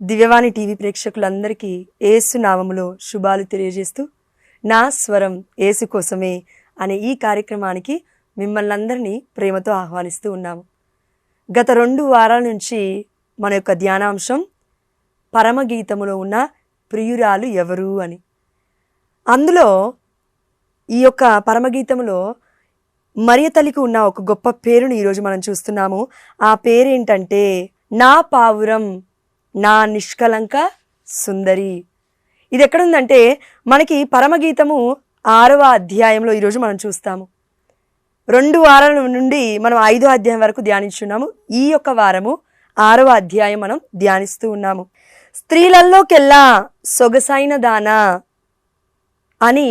దివ్యవాణి TV ప్రేక్షకులందరికీ ఏసు నామములో శుభాలు తెలియజేస్తూ నా స్వరం ఏసు కోసమే అనే ఈ కార్యక్రమానికి మిమ్మల్ని అందరినీ ప్రేమతో ఆహ్వానిస్తూ ఉన్నాము. గత రెండు వారాల నుంచి మన యొక్క ధ్యానాంశం పరమగీతములో ఉన్న ప్రియురాలు ఎవరు అని. అందులో ఈ యొక్క పరమగీతములో మరియ తల్లికి ఉన్న ఒక గొప్ప పేరును ఈరోజు మనం చూస్తున్నాము. ఆ పేరేంటంటే నా పావురం నా నిష్కలంక సుందరి. ఇది ఎక్కడుందంటే మనకి పరమగీతము ఆరవ అధ్యాయంలో ఈరోజు మనం చూస్తాము. రెండు వారాల నుండి మనం ఐదో అధ్యాయం వరకు ధ్యానించున్నాము. ఈ యొక్క వారము ఆరవ అధ్యాయం మనం ధ్యానిస్తూ ఉన్నాము. స్త్రీలల్లోకెల్లా సొగసైన దానా అని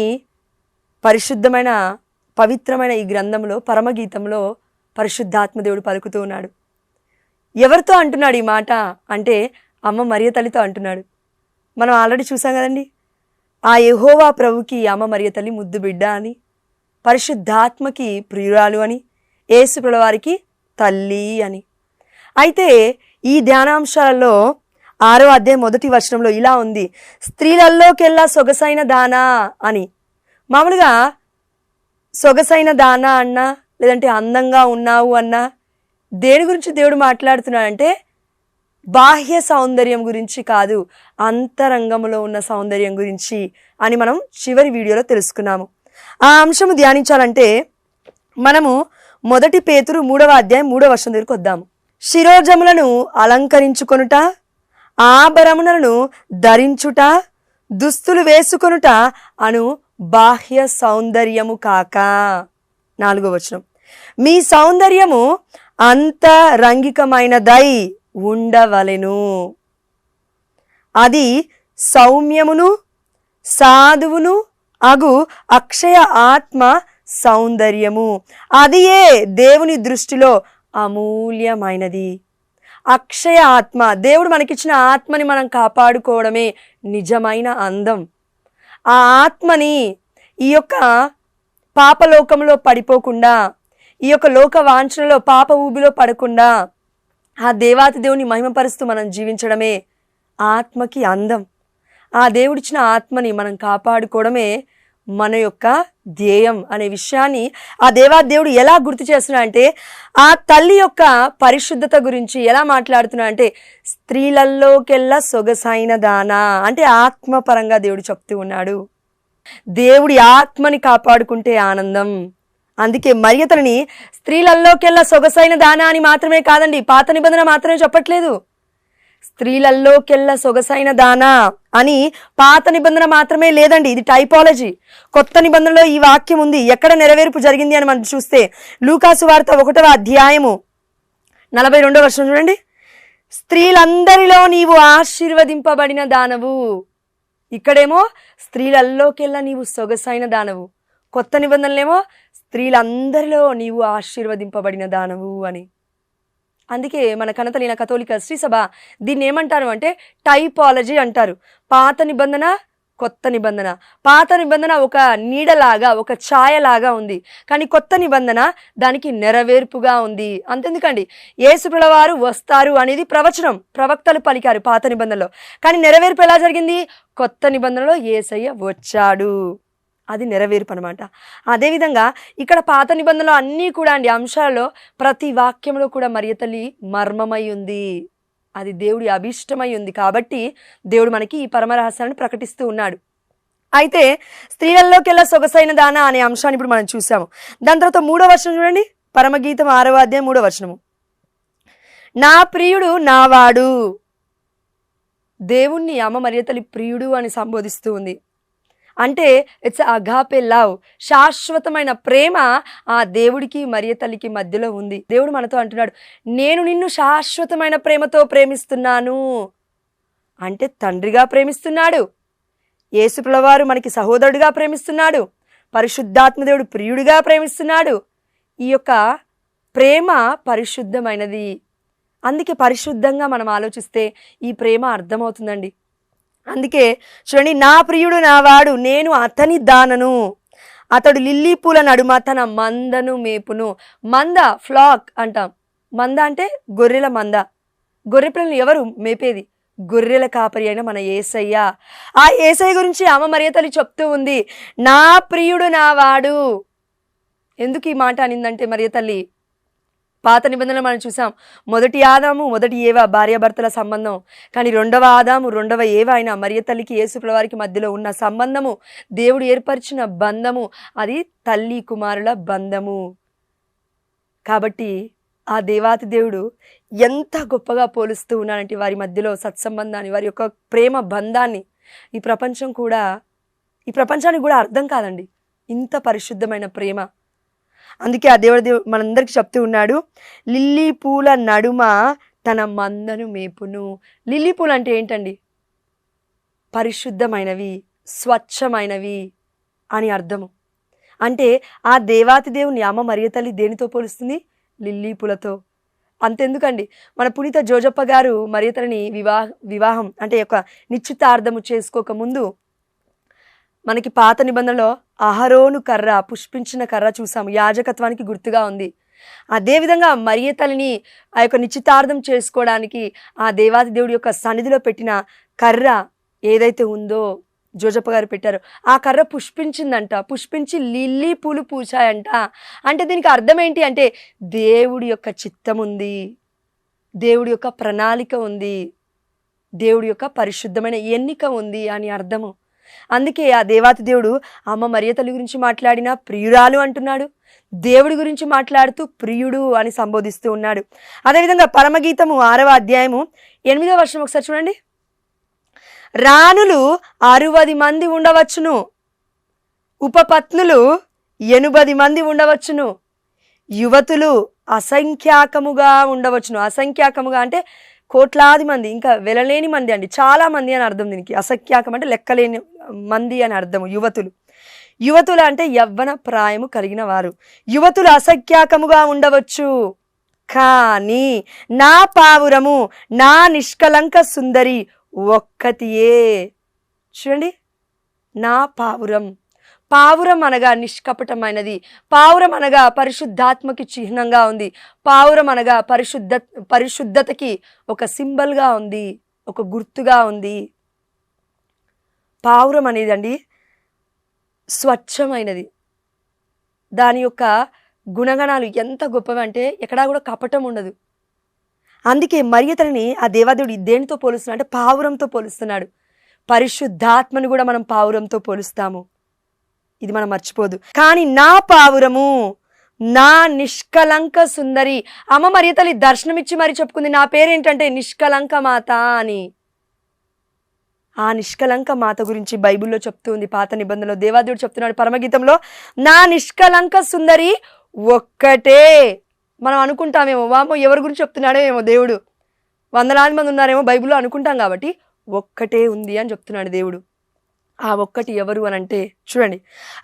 పరిశుద్ధమైన పవిత్రమైన ఈ గ్రంథంలో పరమగీతంలో పరిశుద్ధాత్మదేవుడు పలుకుతూ ఉన్నాడు. ఎవరితో అంటున్నాడు ఈ మాట అంటే అమ్మ మరియ తల్లితో అంటున్నాడు. మనం ఆల్రెడీ చూసాం కదండి? ఆ యహోవా ప్రభుకి అమ్మ మరియ తల్లి ముద్దు బిడ్డ అని పరిశుద్ధాత్మకి ప్రియురాలు అని యేసు వారికి తల్లి అని. అయితే ఈ ధ్యానాంశాలలో ఆరో అధ్యాయం మొదటి వచనంలో ఇలా ఉంది స్త్రీలల్లోకెల్లా సొగసైన దానా అని. మామూలుగా సొగసైన దానా అన్నా లేదంటే అందంగా ఉన్నావు అన్నా దేని గురించి దేవుడు మాట్లాడుతున్నాడంటే బాహ్య సౌందర్యం గురించి కాదు అంతరంగంలో ఉన్న సౌందర్యం గురించి అని మనం చివరి వీడియోలో తెలుసుకున్నాము. ఆ అంశము ధ్యానించాలంటే మనము మొదటి పేతురు మూడవ అధ్యాయం మూడవ వర్షం దగ్గరికి వద్దాము. శిరోజములను అలంకరించుకొనుట ఆభరణములను ధరించుట దుస్తులు వేసుకొనుట అను బాహ్య సౌందర్యము కాక. నాలుగో వచనం. మీ సౌందర్యము అంతరంగికమైనదై ఉండవలెను. అది సౌమ్యమును సాధువును అగు అక్షయ ఆత్మ సౌందర్యము. అదియే దేవుని దృష్టిలో అమూల్యమైనది? అక్షయ ఆత్మ దేవుడు మనకిచ్చిన ఆత్మని మనం కాపాడుకోవడమే నిజమైన అందం. ఆ ఆత్మని ఈ యొక్క పాపలోకంలో పడిపోకుండా ఈ యొక్క లోక వాంఛనలో పాప ఊబిలో పడకుండా ఆ దేవాతి దేవుని మహిమపరుస్తూ మనం జీవించడమే ఆత్మకి అందం. ఆ దేవుడిచ్చిన ఆత్మని మనం కాపాడుకోవడమే మన యొక్క ధ్యేయం అనే విషయాన్ని ఆ దేవా దేవుడు ఎలా గుర్తు చేస్తున్నా అంటే ఆ తల్లి యొక్క పరిశుద్ధత గురించి ఎలా మాట్లాడుతున్నా అంటే స్త్రీలల్లోకెల్లా సొగసైన దానా అంటే ఆత్మపరంగా దేవుడు చెప్తూ ఉన్నాడు. దేవుడి ఆత్మని కాపాడుకుంటే ఆనందం. అందుకే మరియతని స్త్రీలల్లోకెల్లా సొగసైన దానా అని మాత్రమే కాదండి పాత నిబంధన మాత్రమే చెప్పట్లేదు. స్త్రీలల్లోకెల్లా సొగసైన దానా అని పాత నిబంధన మాత్రమే లేదండి ఇది టైపాలజీ. కొత్త నిబంధనలో ఈ వాక్యం ఉంది ఎక్కడ నెరవేర్పు జరిగింది అని మనం చూస్తే లూకాసు వార్త ఒకటవ అధ్యాయము నలభై రెండో వర్షం చూడండి. స్త్రీలందరిలో నీవు ఆశీర్వదింపబడిన దానవు. ఇక్కడేమో స్త్రీలల్లోకెల్లా నీవు సొగసైన దానవు. కొత్త నిబంధనలేమో స్త్రీలందరిలో నీవు ఆశీర్వదింపబడిన దానవు అని. అందుకే మన కనతలిన కథోలిక శ్రీసభ దీన్ని ఏమంటారు అంటే టైపాలజీ అంటారు. పాత నిబంధన కొత్త నిబంధన. పాత నిబంధన ఒక నీడలాగా ఒక ఛాయలాగా ఉంది. కానీ కొత్త నిబంధన దానికి నెరవేర్పుగా ఉంది. అంతెందుకండి? యేసుప్రల వారు వస్తారు అనేది ప్రవచనం. ప్రవక్తలు పలికారు పాత నిబంధనలో. కానీ నెరవేర్పు ఎలా జరిగింది? కొత్త నిబంధనలో ఏసయ్య వచ్చాడు. అది నెరవేర్పు అనమాట అదేవిధంగా ఇక్కడ పాత నిబంధనలు అన్నీ కూడా అండి అంశాలలో ప్రతి వాక్యంలో కూడా మరియ తల్లి మర్మమై ఉంది. అది దేవుడి అభీష్టమై ఉంది కాబట్టి దేవుడు మనకి ఈ పరమరహస్యాన్ని ప్రకటిస్తూ ఉన్నాడు. అయితే స్త్రీలలోకెల్లా సొగసైన దాన అనే అంశాన్ని ఇప్పుడు మనం చూసాము. దాని తర్వాత మూడో వర్షం చూడండి. పరమగీతం ఆరవ అధ్యాయం మూడో వర్షము నా ప్రియుడు నావాడు. దేవుణ్ణి అమ్మ మరియ ప్రియుడు అని సంబోధిస్తూ ఉంది. అంటే ఇట్స్ అగాపే లవ్ శాశ్వతమైన ప్రేమ ఆ దేవుడికి మరియ తల్లికి మధ్యలో ఉంది. దేవుడు మనతో అంటున్నాడు నేను నిన్ను శాశ్వతమైన ప్రేమతో ప్రేమిస్తున్నాను. అంటే తండ్రిగా ప్రేమిస్తున్నాడు. యేసుప్రవారు మనకి సహోదరుడిగా ప్రేమిస్తున్నాడు. పరిశుద్ధాత్మదేవుడు ప్రియుడిగా ప్రేమిస్తున్నాడు. ఈ యొక్క ప్రేమ పరిశుద్ధమైనది. అందుకే పరిశుద్ధంగా మనం ఆలోచిస్తే ఈ ప్రేమ అర్థమవుతుందండి. అందుకే చూడండి నా ప్రియుడు నా వాడు నేను అతని దానను. అతడు లిల్లీ పూల నడుమ తన మందను మేపును. మంద ఫ్లాక్ అంటాం. మంద అంటే గొర్రెల మంద. గొర్రె పిల్లలు ఎవరు మేపేది? గొర్రెల కాపరి అయిన మన ఏసయ్య. ఆ ఏసయ్య గురించి అమ్మ మరియ తల్లి చెప్తూ ఉంది నా ప్రియుడు నా వాడు. ఎందుకు ఈ మాట అనిందంటే మరియ తల్లి? పాత నిబంధనలు మనం చూసాం. మొదటి ఆదాము మొదటి ఏవ భార్యాభర్తల సంబంధం. కానీ రెండవ ఆదాము రెండవ ఏవ అయిన మరియ తల్లికి యేసుప్రభు వారికి మధ్యలో ఉన్న సంబంధము దేవుడు ఏర్పరిచిన బంధము అది తల్లి కుమారుల బంధము. కాబట్టి ఆ దేవాతి దేవుడు ఎంత గొప్పగా పోలుస్తూ ఉన్నాడంటే వారి మధ్యలో సత్సంబంధాన్ని వారి యొక్క ప్రేమ బంధాన్ని ఈ ప్రపంచం కూడా ఈ ప్రపంచానికి కూడా అర్థం కాదండి. ఇంత పరిశుద్ధమైన ప్రేమ. అందుకే ఆ దేవుడు మనందరికీ మనందరికి చెప్తూ ఉన్నాడు లిల్లీ పూల నడుమ తన మందను మేపును. లిల్లీ పూలు అంటే ఏంటండి? పరిశుద్ధమైనవి స్వచ్ఛమైనవి అని అర్థము. అంటే ఆ దేవాతి దేవుని అమ్మ మరియ తల్లి దేనితో పోలుస్తుంది? లిల్లీ పూలతో. అంతెందుకండి? మన పునీత జోజప్ప గారు మరియతలని వివాహ వివాహం అంటే యొక్క నిశ్చితార్థము చేసుకోక ముందు మనకి పాత నిబంధనలో అహరోను కర్ర పుష్పించిన కర్ర చూసాము. యాజకత్వానికి గుర్తుగా ఉంది. అదేవిధంగా మరియ తల్లిని ఆ యొక్క నిశ్చితార్థం చేసుకోవడానికి ఆ దేవాది దేవుడి యొక్క సన్నిధిలో పెట్టిన కర్ర ఏదైతే ఉందో జోజప్ప గారు పెట్టారు. ఆ కర్ర పుష్పించిందంట. పుష్పించి లిల్లీ పూలు పూచాయంట అంటే దీనికి అర్థం ఏంటి అంటే దేవుడి యొక్క చిత్తం ఉంది. దేవుడి యొక్క ప్రణాళిక ఉంది. దేవుడి యొక్క పరిశుద్ధమైన ఎన్నిక ఉంది అని అర్థము. అందుకే ఆ దేవాతి దేవుడు అమ్మ మరియ తల్లి గురించి మాట్లాడిన ప్రియురాలు అంటున్నాడు. దేవుడి గురించి మాట్లాడుతూ ప్రియుడు అని సంబోధిస్తూ ఉన్నాడు. అదేవిధంగా పరమగీతము ఆరవ అధ్యాయము ఎనిమిదవ వర్షం ఒకసారి చూడండి. రాణులు అరువది మంది ఉండవచ్చును. ఉపపత్నులు ఎనుబది మంది ఉండవచ్చును. యువతులు అసంఖ్యాకముగా ఉండవచ్చును. అసంఖ్యాకముగా అంటే కోట్లాది మంది ఇంకా వెలలేని మంది అండి. చాలా మంది అని అర్థం దీనికి. అసఖ్యాకం అంటే లెక్కలేని మంది అని అర్థము యువతులు. యువతులు అంటే యవ్వన ప్రాయము కలిగిన వారు. యువతులు అసఖ్యాకముగా ఉండవచ్చు. కానీ నా పావురము నా నిష్కలంక సుందరి ఒక్కతియే. చూడండి. నా పావురం. పావురం అనగా నిష్కపటమైనది. పావురం అనగా పరిశుద్ధాత్మకి చిహ్నంగా ఉంది. పావురం అనగా పరిశుద్ధ పరిశుద్ధతకి ఒక సింబల్గా ఉంది ఒక గుర్తుగా ఉంది. పావురం అనేది అండి స్వచ్ఛమైనది. దాని యొక్క గుణగణాలు ఎంత గొప్పవి అంటే ఎక్కడా కూడా కపటం ఉండదు. అందుకే మరియతని ఆ దేవాదేవుడు దేనితో పోలుస్తున్నాడు అంటే పావురంతో పోలుస్తున్నాడు. పరిశుద్ధాత్మను కూడా మనం పావురంతో పోలుస్తాము. ఇది మనం మర్చిపోదు. కానీ నా పావురము నా నిష్కలంక సుందరి. అమ్మ మరి తల్లి దర్శనమిచ్చి మరి చెప్పుకుంది నా పేరేంటంటే నిష్కలంక మాత అని. ఆ నిష్కలంక మాత గురించి బైబిల్లో చెప్తుంది పాత నిబంధనలో. దేవాదేవుడు చెప్తున్నాడు పరమగీతంలో నా నిష్కలంక సుందరి ఒక్కటే. మనం అనుకుంటామేమో వామో ఎవరి గురించి చెప్తున్నాడో ఏమో దేవుడు. వందలాది మంది ఉన్నారేమో బైబిల్లో అనుకుంటాం కాబట్టి ఒక్కటే ఉంది అని చెప్తున్నాడు దేవుడు. ఆ ఒక్కటి ఎవరు అని అంటే చూడండి.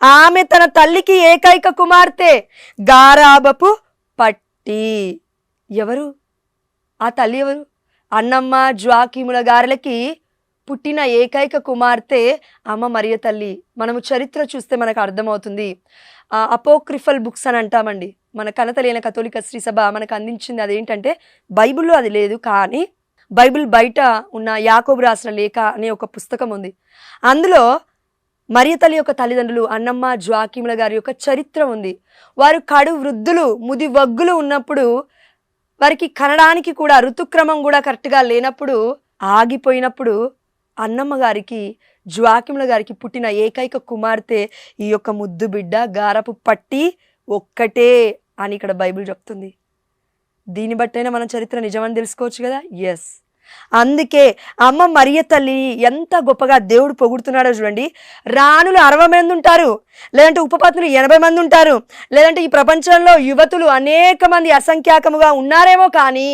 ఆమె తన తల్లికి ఏకైక కుమార్తె గారాబపు పట్టి. ఎవరు? ఆ తల్లి ఎవరు? అన్నమ్మ జ్వాకిముల గారెలకి పుట్టిన ఏకైక కుమార్తె అమ్మ మరియ తల్లి. మనము చరిత్ర చూస్తే మనకు అర్థమవుతుంది. ఆ అపోక్రిఫల్ బుక్స్ అని అంటామండి. మన కనతలేన కథోలిక శ్రీ సభ మనకు అందించింది అదేంటంటే బైబిల్లో అది లేదు కానీ బైబిల్ బయట ఉన్న యాకోబు రాసిన లేఖ అనే ఒక పుస్తకం ఉంది. అందులో మరియ తల్లి యొక్క తల్లిదండ్రులు అన్నమ్మ జ్వాకిముల గారి యొక్క చరిత్ర ఉంది. వారు కడు వృద్ధులు ముది వగ్గులు ఉన్నప్పుడు వారికి కనడానికి కూడా ఋతుక్రమం కూడా కరెక్ట్గా లేనప్పుడు ఆగిపోయినప్పుడు అన్నమ్మ గారికి జ్వాకిముల గారికి పుట్టిన ఏకైక కుమార్తె ఈ యొక్క ముద్దు బిడ్డ గారపు పట్టి ఒక్కటే అని ఇక్కడ బైబిల్ చెప్తుంది. దీన్ని బట్టైనా మన చరిత్ర నిజమని తెలుసుకోవచ్చు కదా? ఎస్ అందుకే అమ్మ మరియ తల్లి ఎంత గొప్పగా దేవుడు పొగుడుతున్నాడో చూడండి. రాణులు అరవై మంది ఉంటారు లేదంటే ఉపపత్నులు ఎనభై మంది ఉంటారు లేదంటే ఈ ప్రపంచంలో యువతులు అనేక మంది అసంఖ్యాకముగా ఉన్నారేమో కానీ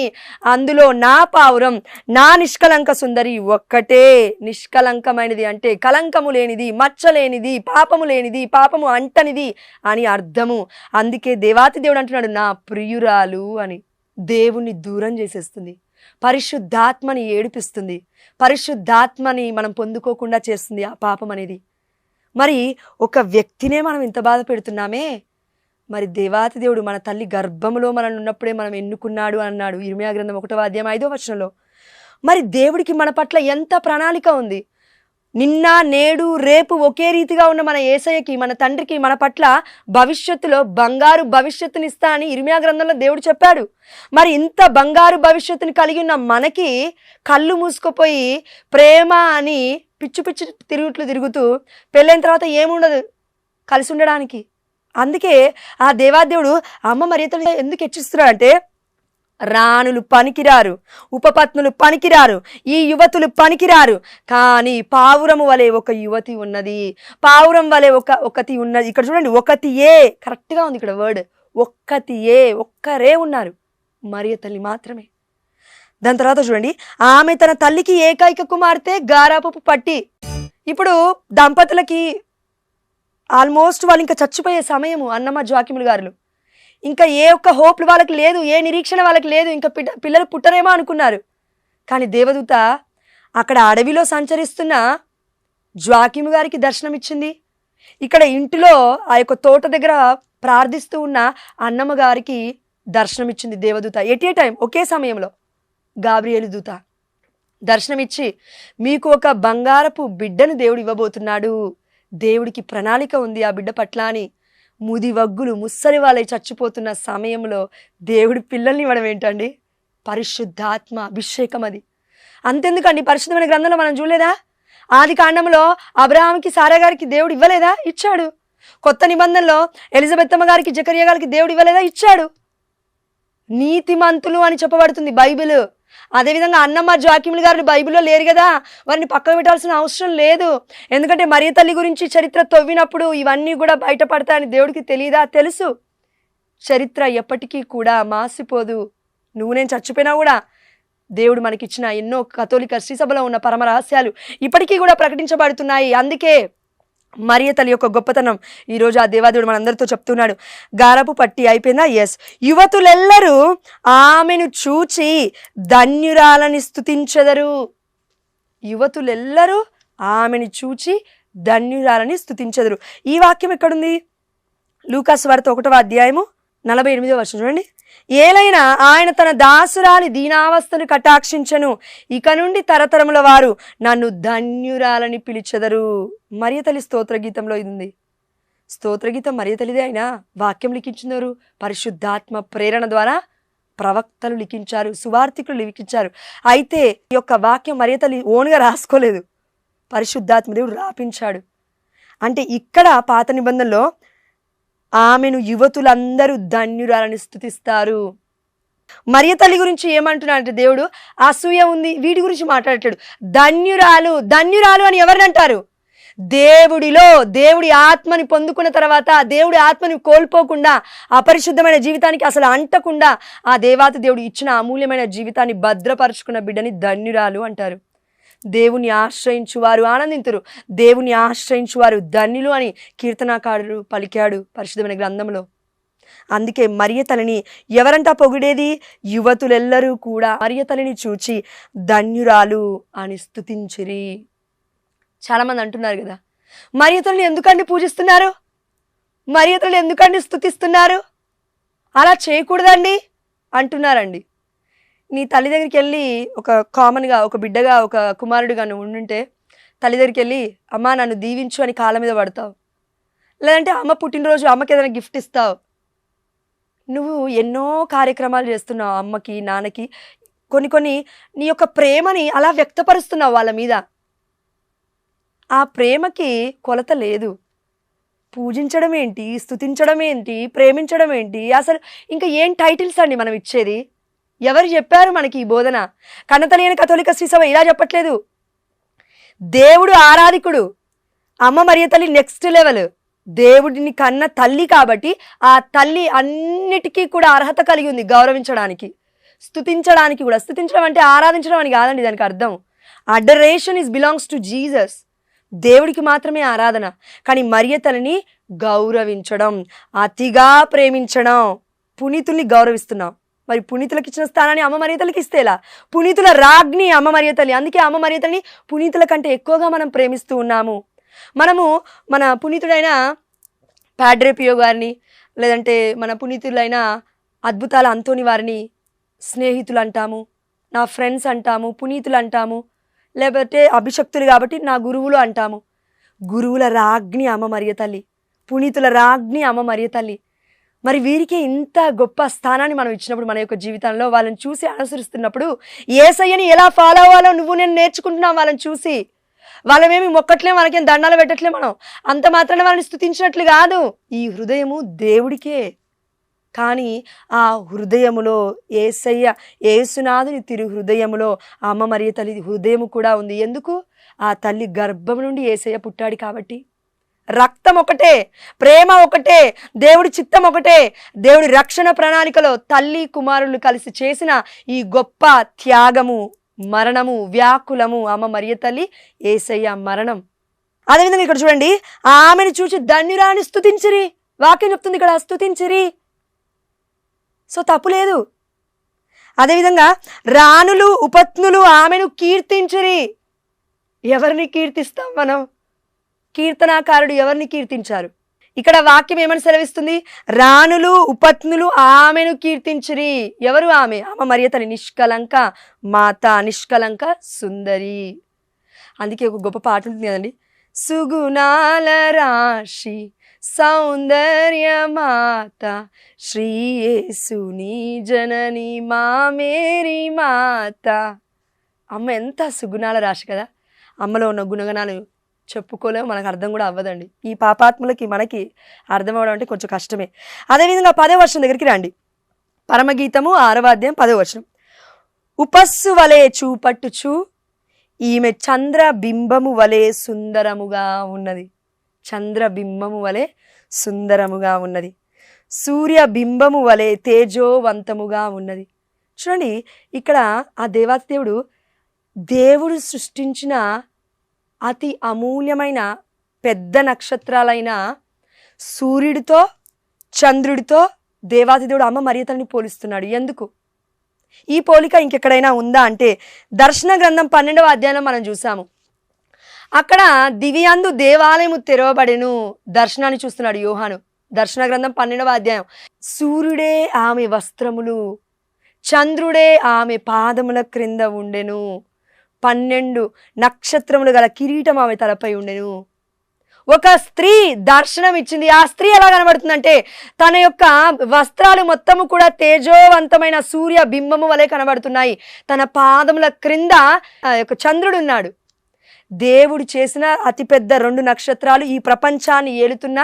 అందులో నా పావురం నా నిష్కలంక సుందరి ఒక్కటే. నిష్కలంకమైనది అంటే కలంకము లేనిది మచ్చలేనిది పాపము లేనిది పాపము అంటనిది అని అర్థము. అందుకే దేవాతి దేవుడు అంటున్నాడు నా ప్రియురాలు అని దేవుణ్ణి దూరం చేసేస్తుంది. పరిశుద్ధాత్మని ఏడిపిస్తుంది. పరిశుద్ధాత్మని మనం పొందుకోకుండా చేస్తుంది ఆ పాపం అనేది. మరి ఒక వ్యక్తినే మనం ఇంత బాధ పెడుతున్నామే? మరి దేవాతి దేవుడు మన తల్లి గర్భములో మనం ఉన్నప్పుడే మనం ఎన్నుకున్నాడు అన్నాడు. ఇర్మియా గ్రంథం ఒకటో అధ్యాయం ఐదో వచనంలో. మరి దేవుడికి మన పట్ల ఎంత ప్రణాళిక ఉంది? నిన్న నేడు రేపు ఒకే రీతిగా ఉన్న మన ఏసయ్యకి మన తండ్రికి మన పట్ల భవిష్యత్తులో బంగారు భవిష్యత్తునిస్తా అని ఇరిమియా గ్రంథంలో దేవుడు చెప్పాడు. మరి ఇంత బంగారు భవిష్యత్తుని కలిగి ఉన్న మనకి కళ్ళు మూసుకుపోయి ప్రేమ అని పిచ్చు పిచ్చు తిరుగుట్లు తిరుగుతూ పెళ్ళైన తర్వాత ఏముండదు? కలిసి ఉండడానికి. అందుకే ఆ దేవాదేవుడు అమ్మ మరియతలు ఎందుకు హెచ్చిస్తున్నాడు అంటే రాణులు పనికిరారు ఉపపత్నులు పనికిరారు ఈ యువతులు పనికిరారు. కానీ పావురము వలె ఒక యువతి ఉన్నది. పావురం వలె ఒక ఒకటి ఉన్నది. ఇక్కడ చూడండి ఒకటి ఏ. కరెక్ట్గా ఉంది ఇక్కడ వర్డ్. ఒక్కతి ఏ ఒక్కరే ఉన్నారు. మరియ తల్లి మాత్రమే. దాని తర్వాత చూడండి ఆమె తన తల్లికి ఏకైక కుమార్తె గారాపపు పట్టి. ఇప్పుడు దంపతులకి ఆల్మోస్ట్ వాళ్ళు ఇంకా చచ్చిపోయే సమయము అన్నమ్మ జాకిములు గారులు. ఇంకా ఏ ఒక్క హోప్ వాళ్ళకి లేదు ఏ నిరీక్షణ వాళ్ళకి లేదు ఇంకా పిల్లలు పుట్టరేమో అనుకున్నారు. కానీ దేవదూత అక్కడ అడవిలో సంచరిస్తున్న జ్వాకిము గారికి దర్శనమిచ్చింది. ఇక్కడ ఇంటిలో ఆ యొక్క తోట దగ్గర ప్రార్థిస్తూ ఉన్న అన్నమ్మ గారికి దర్శనమిచ్చింది దేవదూత. ఎట్ ఏ టైం ఒకే సమయంలో గాబ్రియేలు దూత దర్శనమిచ్చి మీకు ఒక బంగారపు బిడ్డను దేవుడు ఇవ్వబోతున్నాడు. దేవుడికి ప్రణాళిక ఉంది ఆ బిడ్డ పట్ల అని ముదివగ్గులు ముస్సరి వాళ్ళై చచ్చిపోతున్న సమయంలో దేవుడి పిల్లల్ని ఇవ్వడం ఏంటండి? పరిశుద్ధాత్మ అభిషేకం అది. అంతెందుకండి? పరిశుద్ధమైన గ్రంథంలో మనం చూడలేదా? ఆది కాండంలో అబ్రహాంకి సారా గారికి దేవుడు ఇవ్వలేదా? ఇచ్చాడు. కొత్త నిబంధనలో ఎలిజబెత్తమ్మ గారికి జకరియా గారికి దేవుడు ఇవ్వలేదా? ఇచ్చాడు. నీతిమంతులు అని చెప్పబడుతుంది బైబిల్. అదేవిధంగా అన్నమ్మ జాకిములు గారు బైబిల్లో లేరు కదా వారిని పక్కన పెట్టాల్సిన అవసరం లేదు. ఎందుకంటే మరియ తల్లి గురించి చరిత్ర తవ్వినప్పుడు ఇవన్నీ కూడా బయటపడతాయని దేవుడికి తెలియదా? తెలుసు. చరిత్ర ఎప్పటికీ కూడా మాసిపోదు. నువ్వు నేను చచ్చిపోయినా కూడా దేవుడు మనకిచ్చిన ఎన్నో కథోలిక శ్రీసభలో ఉన్న పరమ రహస్యాలు ఇప్పటికీ కూడా ప్రకటించబడుతున్నాయి. అందుకే మరియ తల్లి యొక్క గొప్పతనం ఈరోజు ఆ దేవాదేవుడు మనందరితో చెప్తున్నాడు. గారపు పట్టి అయిపోయిందా? ఎస్ యువతులెల్లరూ ఆమెను చూచి ధన్యురాలని స్థుతించెదరు యువతులెల్లరూ ఆమెను చూచి ధన్యురాలని స్థుతించెదరు ఈ వాక్యం ఎక్కడుంది? లూకాస్ వార్త ఒకటవ అధ్యాయము నలభై ఎనిమిదో వర్షం చూడండి. ఏలైనా ఆయన తన దాసురాలి దీనావస్థను కటాక్షించను. ఇక నుండి తరతరముల వారు నన్ను ధన్యురాలని పిలిచెదరు. మరియ తల్లి ఇది ఉంది స్తోత్రగీతం మరియ తల్లిదే అయినా వాక్యం లిఖించినారు. పరిశుద్ధాత్మ ప్రేరణ ద్వారా ప్రవక్తలు లిఖించారు సువార్థికులు లిఖించారు. అయితే ఈ యొక్క వాక్యం మరియ తల్లి ఓన్గా రాసుకోలేదు. పరిశుద్ధాత్మ దేవుడు రాపించాడు. అంటే ఇక్కడ పాత నిబంధనలో ఆమెను యువతులందరూ ధన్యురాలని స్థుతిస్తారు మరియ తల్లి గురించి ఏమంటున్నాడు అంటే దేవుడు అసూయ ఉంది వీటి గురించి మాట్లాడతాడు. ధన్యురాలు ధన్యురాలు అని ఎవరిని అంటారు? దేవుడిలో దేవుడి ఆత్మని పొందుకున్న తర్వాత దేవుడి ఆత్మని కోల్పోకుండా అపరిశుద్ధమైన జీవితానికి అసలు అంటకుండా ఆ దేవాత దేవుడు ఇచ్చిన అమూల్యమైన జీవితాన్ని భద్రపరుచుకున్న బిడ్డని ధన్యురాలు అంటారు. దేవుని ఆశ్రయించువారు ఆనందింతురు. దేవుని ఆశ్రయించువారు ధన్యులు అని కీర్తనాకారుడు పలికాడు పరిశుద్ధమైన గ్రంథంలో. అందుకే మరియ తలని ఎవరంటా పొగిడేది? యువతులెల్లరూ కూడా మరియ తలని చూచి ధన్యురాలు అని స్థుతించిరి చాలామంది అంటున్నారు కదా మరియ ఎందుకండి పూజిస్తున్నారు? మరియతలను ఎందుకండి స్థుతిస్తున్నారు అలా చేయకూడదండి? అంటున్నారండి. నీ తల్లి దగ్గరికి వెళ్ళి ఒక కామన్గా ఒక బిడ్డగా ఒక కుమారుడిగా నువ్వు ఉండుంటే తల్లి దగ్గరికి వెళ్ళి అమ్మా నన్ను దీవించు అని కాళ్ళ మీద పడతావు. లేదంటే అమ్మ పుట్టినరోజు అమ్మకి ఏదైనా గిఫ్ట్ ఇస్తావు. నువ్వు ఎన్నో కార్యక్రమాలు చేస్తున్నావు అమ్మకి నాన్నకి. కొన్ని కొన్ని నీ యొక్క ప్రేమని అలా వ్యక్తపరుస్తున్నావు వాళ్ళ మీద. ఆ ప్రేమకి కొలత లేదు. పూజించడం ఏంటి స్తుతించడం ఏంటి ప్రేమించడం ఏంటి అసలు ఇంకా ఏం టైటిల్స్ అండి మనం ఇచ్చేది? ఎవరు చెప్పారు మనకి ఈ బోధన? కన్నతలేని కథోలిక శ్రీసభ ఇలా చెప్పట్లేదు. దేవుడు ఆరాధికుడు. అమ్మ మరియ తల్లి నెక్స్ట్ లెవెల్ దేవుడిని కన్న తల్లి కాబట్టి ఆ తల్లి అన్నిటికీ కూడా అర్హత కలిగి ఉంది గౌరవించడానికి. స్తుతించడానికి కూడా. స్థుతించడం అంటే ఆరాధించడం అని కాదండి దానికి అర్థం. Adoration is belongs to Jesus దేవుడికి మాత్రమే ఆరాధన. కానీ మరియ తల్లిని గౌరవించడం అతిగా ప్రేమించడం పునీతుల్ని గౌరవిస్తున్నాం. మరి పునీతులకు ఇచ్చిన స్థానాన్ని అమ్మ మరియతలకి ఇస్తేలా? పునీతుల రాజ్ని అమ్మ మర్యాదలి అందుకే అమ్మ మరియతల్ని పునీతుల కంటే ఎక్కువగా మనం ప్రేమిస్తూ ఉన్నాము. మనము మన పునీతుడైన ప్యాడ్రేపియో గారిని లేదంటే మన పునీతులైన అద్భుతాల అంతోని వారిని స్నేహితులు అంటాము నా ఫ్రెండ్స్ అంటాము పునీతులు అంటాము లేకపోతే అభిషక్తులు కాబట్టి నా గురువులు అంటాము. గురువుల రాజ్ని అమ్మ మరియ తల్లి పునీతుల రాజ్ని అమ్మ మరియ తల్లి మరి వీరికి ఇంత గొప్ప స్థానాన్ని మనం ఇచ్చినప్పుడు మన యొక్క జీవితంలో వాళ్ళని చూసి అనుసరిస్తున్నప్పుడు ఏసయ్యని ఎలా ఫాలో అవ్వాలో నువ్వు నేను నేర్చుకుంటున్నాం వాళ్ళని చూసి. వాళ్ళమేమి మొక్కట్లే మనకేం దండాలు పెట్టట్లే మనం. అంత మాత్రాన వాళ్ళని స్థుతించినట్లు కాదు. ఈ హృదయము దేవుడికే. కానీ ఆ హృదయములో ఏసయ్య ఏసునాథుని తిరు హృదయములో అమ్మ మరియు తల్లి హృదయము కూడా ఉంది. ఎందుకు? ఆ తల్లి గర్భం నుండి ఏసయ్య పుట్టాడు కాబట్టి. రక్తం ఒకటే ప్రేమ ఒకటే దేవుడి చిత్తం ఒకటే దేవుడి రక్షణ ప్రణాళికలో తల్లి కుమారులు కలిసి చేసిన ఈ గొప్ప త్యాగము మరణము వ్యాకులము అమ్మ మరియ తల్లి ఏసయ్య మరణం. అదేవిధంగా ఇక్కడ చూడండి ఆమెను చూసి ధన్యురాని స్తుతించిరి. వాక్యం చెప్తుంది ఇక్కడ స్థుతించిరి సో తప్పు లేదు. అదేవిధంగా రాణులు ఉపత్నులు ఆమెను కీర్తించిరి. ఎవరిని కీర్తిస్తాం మనం? కీర్తనాకారుడు ఎవరిని కీర్తించారు? ఇక్కడ వాక్యం ఏమని సెలవిస్తుంది? రాణులు ఉపత్నులు ఆమెను కీర్తించిరి. ఎవరు ఆమె? ఆమె మర్యాదని నిష్కలంక మాత నిష్కలంక సుందరి. అందుకే ఒక గొప్ప పాట ఉంటుంది కదండి. సుగుణాల రాశి సౌందర్య మాత శ్రీయేసుని జనని మా మేరీ మాత. అమ్మ ఎంత సుగుణాల రాశి కదా. అమ్మలో ఉన్న గుణగణాలు చెప్పుకోలేము మనకు అర్థం కూడా అవ్వదండి. ఈ పాపాత్ములకి మనకి అర్థం అవ్వడం అంటే కొంచెం కష్టమే. అదేవిధంగా పదో వర్షం దగ్గరికి రండి. పరమగీతము ఆరవ అధ్యాయం పదో వర్షం ఉపస్సు వలె చూపట్టుచు ఈమె చంద్రబింబము వలె సుందరముగా ఉన్నది. చంద్రబింబము వలె సుందరముగా ఉన్నది. సూర్య బింబము వలె తేజోవంతముగా ఉన్నది. చూడండి ఇక్కడ ఆ దేవాతి దేవుడు దేవుడు సృష్టించిన అతి అమూల్యమైన పెద్ద నక్షత్రాలైన సూర్యుడితో చంద్రుడితో దేవాదిదేవుడు అమ్మ మరియతల్ని పోలిస్తున్నాడు. ఎందుకు? ఈ పోలిక ఇంకెక్కడైనా ఉందా అంటే దర్శన గ్రంథం పన్నెండవ అధ్యాయం మనం చూసాము అక్కడ దివ్యాందు దేవాలయము తెరవబడెను దర్శనాన్ని చూస్తున్నాడు యోహాను. దర్శన గ్రంథం పన్నెండవ అధ్యాయం. సూర్యుడే ఆమె వస్త్రములు చంద్రుడే ఆమె పాదముల క్రింద ఉండెను. పన్నెండు నక్షత్రములు గల కిరీటం ఆమె తలపై ఉండెను. ఒక స్త్రీ దర్శనం ఇచ్చింది. ఆ స్త్రీ ఎలా కనబడుతుందంటే తన యొక్క వస్త్రాలు మొత్తము కూడా తేజోవంతమైన సూర్య బింబము వలె కనబడుతున్నాయి. తన పాదముల క్రింద యొక్క చంద్రుడు ఉన్నాడు. దేవుడు చేసిన అతిపెద్ద రెండు నక్షత్రాలు ఈ ప్రపంచాన్ని ఏలుతున్న.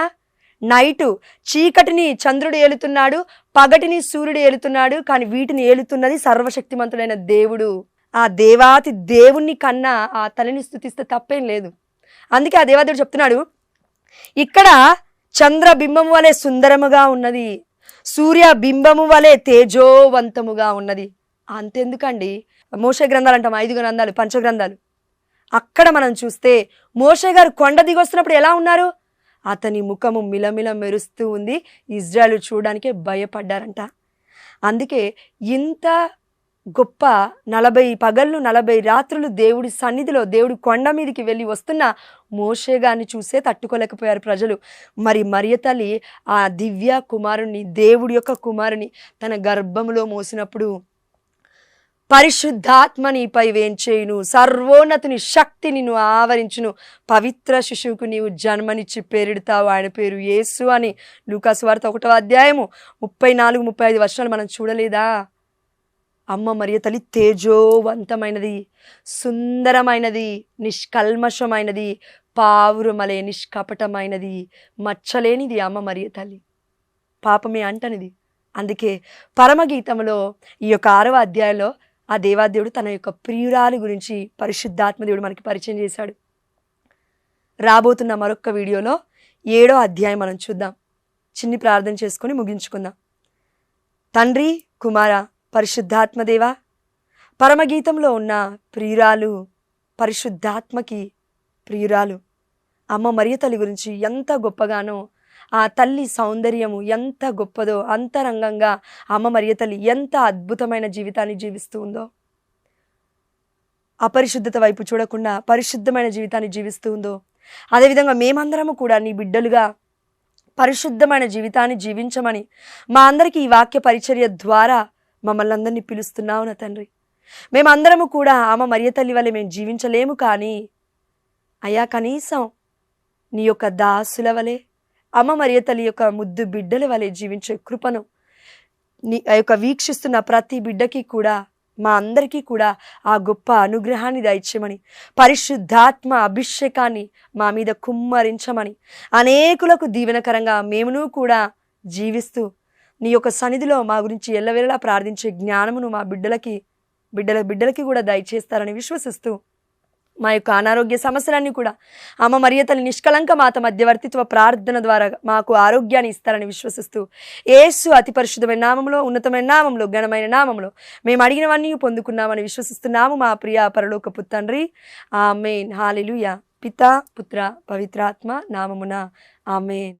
నైటు చీకటిని చంద్రుడు ఏలుతున్నాడు పగటిని సూర్యుడు ఏలుతున్నాడు కానీ వీటిని ఏలుతున్నది సర్వశక్తిమంతుడైన దేవుడు. ఆ దేవాతి దేవుణ్ణి కన్నా ఆ తల్లిని స్థుతిస్తే తప్పేం లేదు. అందుకే ఆ దేవాదేవుడు చెప్తున్నాడు ఇక్కడ చంద్రబింబము వలె సుందరముగా ఉన్నది సూర్య బింబము వలె తేజోవంతముగా ఉన్నది. అంతెందుకండి? మోస గ్రంథాలు అంటాం ఐదు గ్రంథాలు పంచగ్రంథాలు. అక్కడ మనం చూస్తే మోషే గారు కొండ దిగొస్తున్నప్పుడు ఎలా ఉన్నారు? అతని ముఖము మిలమిల మెరుస్తూ ఉంది ఇజ్రాయలు చూడడానికే భయపడ్డారంట. అందుకే ఇంత గొప్ప నలభై పగళ్ళు నలభై రాత్రులు దేవుడి సన్నిధిలో దేవుడి కొండ మీదకి వెళ్ళి వస్తున్న మోషే గారిని చూసే తట్టుకోలేకపోయారు ప్రజలు. మరి మరియ తల్లి ఆ దివ్య కుమారుని దేవుడి యొక్క కుమారుని తన గర్భంలో మోసినప్పుడు పరిశుద్ధాత్మ నీపై వేంచేయును సర్వోన్నతుని శక్తి నిన్ను ఆవరించును. పవిత్ర శిశువుకు నీవు జన్మనిచ్చి పేరిడతావు. ఆయన పేరు యేసు అని లూకాసు వార్త ఒకటో అధ్యాయము ముప్పై నాలుగు ముప్పై ఐదు వర్షాలు మనం చూడలేదా? అమ్మ మరియ తల్లి తేజోవంతమైనది సుందరమైనది నిష్కల్మషమైనది పావురమలే నిష్కపటమైనది మచ్చలేనిది అమ్మ మరియ తల్లి. పాపమే అంటనిది. అందుకే పరమగీతంలో ఈ యొక్క ఆరవ అధ్యాయంలో ఆ దేవాదేవుడు తన యొక్క ప్రియురాలి గురించి పరిశుద్ధాత్మదేవుడు మనకి పరిచయం చేశాడు. రాబోతున్న మరొక వీడియోలో ఏడో అధ్యాయం మనం చూద్దాం. చిన్ని ప్రార్థన చేసుకొని ముగించుకుందాం. తండ్రి కుమార పరిశుద్ధాత్మదేవా? పరమగీతంలో ఉన్న ప్రియురాలు పరిశుద్ధాత్మకి ప్రియురాలు. అమ్మ మరియ తల్లి గురించి ఎంత గొప్పగానో ఆ తల్లి సౌందర్యము ఎంత గొప్పదో అంతరంగంగా అమ్మ మరియ తల్లి ఎంత అద్భుతమైన జీవితాన్ని జీవిస్తూ ఉందో. అపరిశుద్ధత వైపు చూడకుండా పరిశుద్ధమైన జీవితాన్ని జీవిస్తూ ఉందో. అదేవిధంగా మేమందరము కూడా నీ బిడ్డలుగా పరిశుద్ధమైన జీవితాన్ని జీవించమని మా అందరికీ ఈ వాక్య పరిచర్య ద్వారా మమ్మల్ని అందరినీ పిలుస్తున్నావు నా తండ్రి? మేమందరము కూడా ఆమె మరియ తల్లి వల్ల మేము జీవించలేము కానీ అయ్యా కనీసం నీ యొక్క దాసుల వలె అమ్మ మరియ తల్లి యొక్క ముద్దు బిడ్డల వలె జీవించే కృపను నీ ఆ యొక్క వీక్షిస్తున్న ప్రతి బిడ్డకి కూడా మా అందరికీ కూడా ఆ గొప్ప అనుగ్రహాన్ని దయచేయమని పరిశుద్ధాత్మ అభిషేకాన్ని మా మీద కుమ్మరించమని అనేకులకు దీవెనకరంగా మేమును కూడా జీవిస్తూ నీ యొక్క సన్నిధిలో మా గురించి ఎల్లవేళలా ప్రార్థించే జ్ఞానమును మా బిడ్డలకి బిడ్డల బిడ్డలకి కూడా దయచేస్తారని విశ్వసిస్తూ మా యొక్క అనారోగ్య సమస్యలన్నీ కూడా అమ్మ మరియతల నిష్కలంక మాత మధ్యవర్తిత్వ ప్రార్థన ద్వారా మాకు ఆరోగ్యాన్ని ఇస్తారని విశ్వసిస్తూ ఏసు అతి పరిశుద్ధమైన నామంలో ఉన్నతమైన నామంలో ఘనమైన నామంలో మేము అడిగినవన్నీ పొందుకున్నామని విశ్వసిస్తున్నాము మా ప్రియ పరలోకపు తండ్రి. ఆ మెయిన్ హాలిలుయ. పిత పుత్ర పవిత్రాత్మ నామమున ఆమెన్.